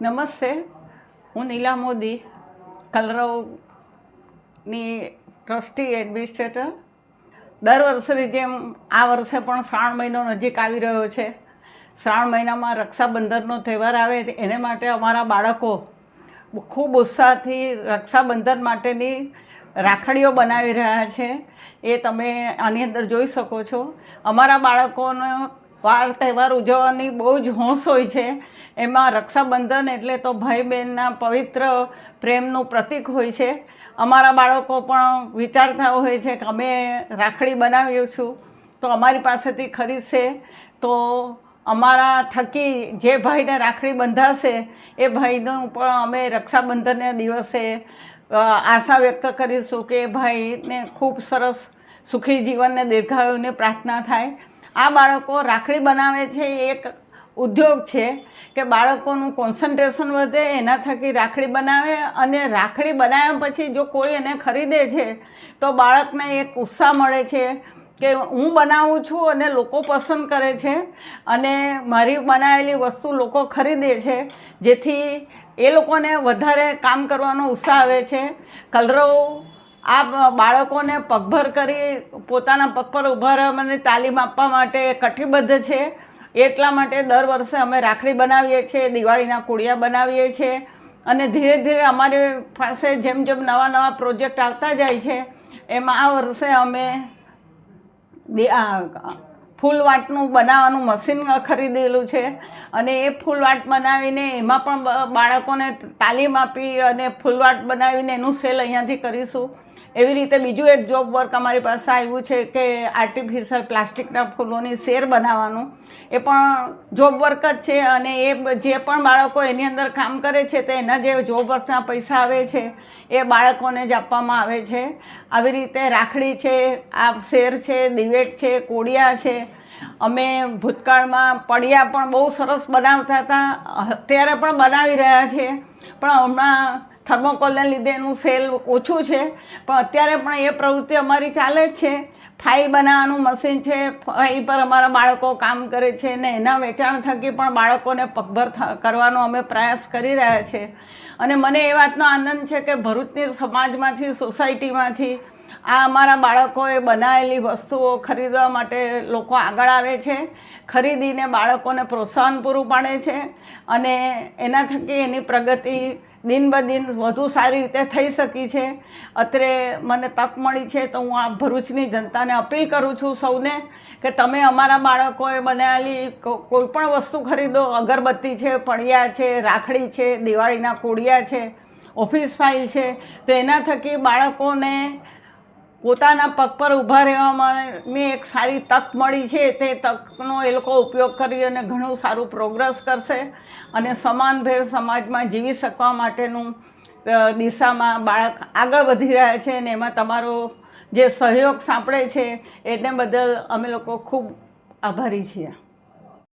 નમસ્તે, હું નીલા મોદી, કલરવની ટ્રસ્ટી એડમિનિસ્ટ્રેટર. દર વર્ષની જેમ આ વર્ષે પણ શ્રાવણ મહિનો નજીક આવી રહ્યો છે. શ્રાવણ મહિનામાં રક્ષાબંધનનો તહેવાર આવે એને માટે અમારા બાળકો ખૂબ ઉત્સાહથી રક્ષાબંધન માટેની રાખડીઓ બનાવી રહ્યા છે. એ તમે આની અંદર જોઈ શકો છો. અમારા બાળકોનો વાર તહેવાર ઉજવવાની બહુ જ હોંશ હોય છે. એમાં રક્ષાબંધન એટલે તો ભાઈ બહેનના પવિત્ર પ્રેમનું પ્રતીક હોય છે. અમારા બાળકો પણ વિચારતા હોય છે કે અમે રાખડી બનાવીએ છું. તો અમારી પાસેથી ખરીદશે. તો અમારા થકી જે ભાઈને રાખડી બંધાશે, એ ભાઈનું પણ અમે રક્ષાબંધનના દિવસે આશા વ્યક્ત કરીશું કે ભાઈને ખૂબ સરસ સુખી જીવનને દીર્ઘાયુની પ્રાર્થના થાય. આ બાળકો રાખડી બનાવે છે, એ એક ઉદ્યોગ છે કે બાળકોનું કોન્સન્ટ્રેશન વધે, એના થકી રાખડી બનાવે અને રાખડી બનાવ્યા પછી જો કોઈ એને ખરીદે છે, તો બાળકને એક ઉત્સાહ મળે છે કે હું બનાવું છું અને લોકો પસંદ કરે છે અને મારી બનાવેલી વસ્તુ લોકો ખરીદે છે, જેથી એ લોકોને વધારે કામ કરવાનો ઉત્સાહ આવે છે. કલરવ આ બાળકોને પગભર કરી, પોતાના પગ પર ઊભા રહે માટે તાલીમ આપવા માટે કટિબદ્ધ છે. એટલા માટે દર વર્ષે અમે રાખડી બનાવીએ છીએ, દિવાળીના કુડિયા બનાવીએ છીએ. અને ધીરે ધીરે અમારી પાસે જેમ જેમ નવા નવા પ્રોજેક્ટ આવતા જાય છે, એમાં આ વર્ષે અમે ફૂલવાટનું બનાવવાનું મશીન ખરીદેલું છે. અને એ ફૂલવાટ બનાવીને એમાં પણ બાળકોને તાલીમ આપી અને ફૂલવાટ બનાવીને એનું સેલ અહીંયાથી કરીશું. એવી રીતે બીજું એક જોબ વર્ક અમારી પાસે આવ્યું છે કે આર્ટિફિશિયલ પ્લાસ્ટિકના ફૂલોની શેર બનાવવાનું. એ પણ જોબ વર્ક જ છે અને એ જે પણ બાળકો એની અંદર કામ કરે છે તો એના જે જોબ વર્કના પૈસા આવે છે, એ બાળકોને જ આપવામાં આવે છે. આવી રીતે રાખડી છે, આ શેર છે, દિવેટ છે, કોડિયા છે. અમે ભૂતકાળમાં પડિયા પણ બહુ સરસ બનાવતા હતા. અત્યારે પણ બનાવી રહ્યા છે. પણ હમણાં થર્મોકોલને લીધે એનું સેલ ઓછું છે. પણ અત્યારે પણ એ પ્રવૃત્તિ અમારી ચાલે જ છે. ફાઇલ બનાવવાનું મશીન છે. ફાઈ પર અમારા બાળકો કામ કરે છે ને એના વેચાણ થકી પણ બાળકોને પગભર કરવાનો અમે પ્રયાસ કરી રહ્યા છીએ અને મને એ વાતનો આનંદ છે કે ભરૂચની સમાજમાંથી, સોસાયટીમાંથી આ અમારા બાળકોએ બનાવેલી વસ્તુઓ ખરીદવા માટે લોકો આગળ આવે છે. ખરીદીને બાળકોને પ્રોત્સાહન પૂરું પાડે છે અને એના થકી એની પ્રગતિ દિન બ દિન વધુ સારી રીતે થઈ શકી છે. અત્રે મને તક મળી છે તો હું આ ભરૂચની જનતાને અપીલ કરું છું સૌને કે તમે અમારા બાળકોએ બનાવેલી કોઈ પણ વસ્તુ ખરીદો. અગરબત્તી છે પડિયા છે, રાખડી છે, દિવાળીના કોડિયા છે, ઓફિસ ફાઇલ છે. તો એના થકી બાળકોને પોતાના પગ પર ઊભા રહેવાની એક સારી તક મળી છે, તે તકનો એ લોકો ઉપયોગ કરી અને ઘણું સારું પ્રોગ્રેસ કરશે અને સમાનભેર સમાજમાં જીવી શકવા માટેનું દિશામાં બાળક આગળ વધી રહ્યા છે અને એમાં તમારો જે સહયોગ સાંપડે છે, એને બદલ અમે લોકો ખૂબ આભારી છીએ.